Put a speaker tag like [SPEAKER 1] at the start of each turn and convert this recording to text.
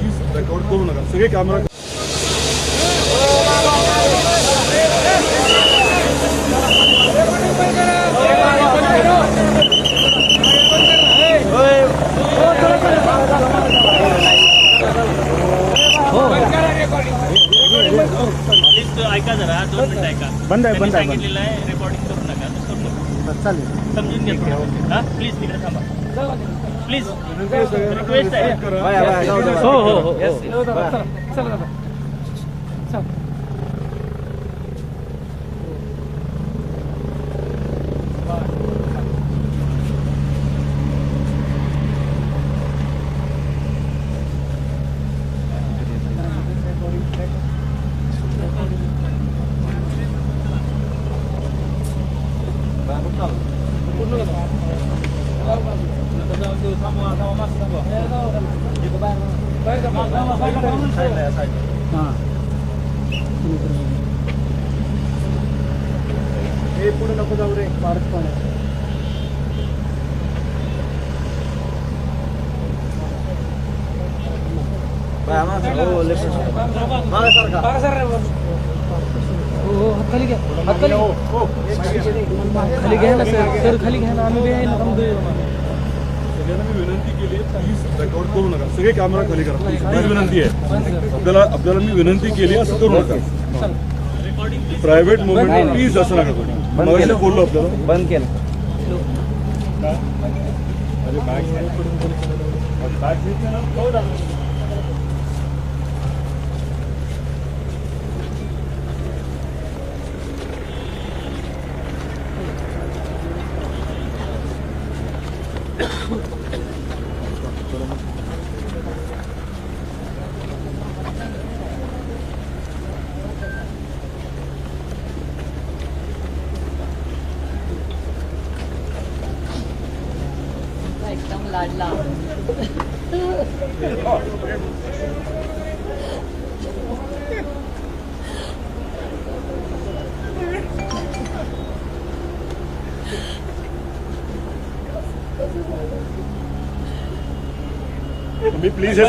[SPEAKER 1] Please record करू नका सगळे कॅमेरा
[SPEAKER 2] प्लीज़ ऐका जरा दोन मिनिटं ऐका
[SPEAKER 3] बंद। आहे,
[SPEAKER 2] त्यांनी
[SPEAKER 3] बंद आहे, बंद.
[SPEAKER 2] सांगितलेलं आहे रेकॉर्डिंग करू नका
[SPEAKER 3] चालेल
[SPEAKER 2] समजून घ्या. हा? प्लीज़ तिकडे थांबा. प्लीज रिक्वेस्ट आहे
[SPEAKER 3] हो हो हो हो. हाँ हे पुढे नको जाऊ
[SPEAKER 4] हो हो खाली घ्या खाली खाली घ्या ना सर सर खाली घ्या ना
[SPEAKER 1] सगळ्यांना मी विनंती केली आहे प्लीज रेकॉर्ड करू नका. सगळे कॅमेरा खाली करा. प्लीज माझी विनंती आहे. आपल्याला आपल्याला मी विनंती केली असं करू नका. प्रायव्हेट मुवमेंट प्लीज असं नका करू. मगाशी बोललो आपल्याला.
[SPEAKER 3] बंद केलं.
[SPEAKER 1] Bag bag
[SPEAKER 5] trong lời
[SPEAKER 1] lòng Mami, please.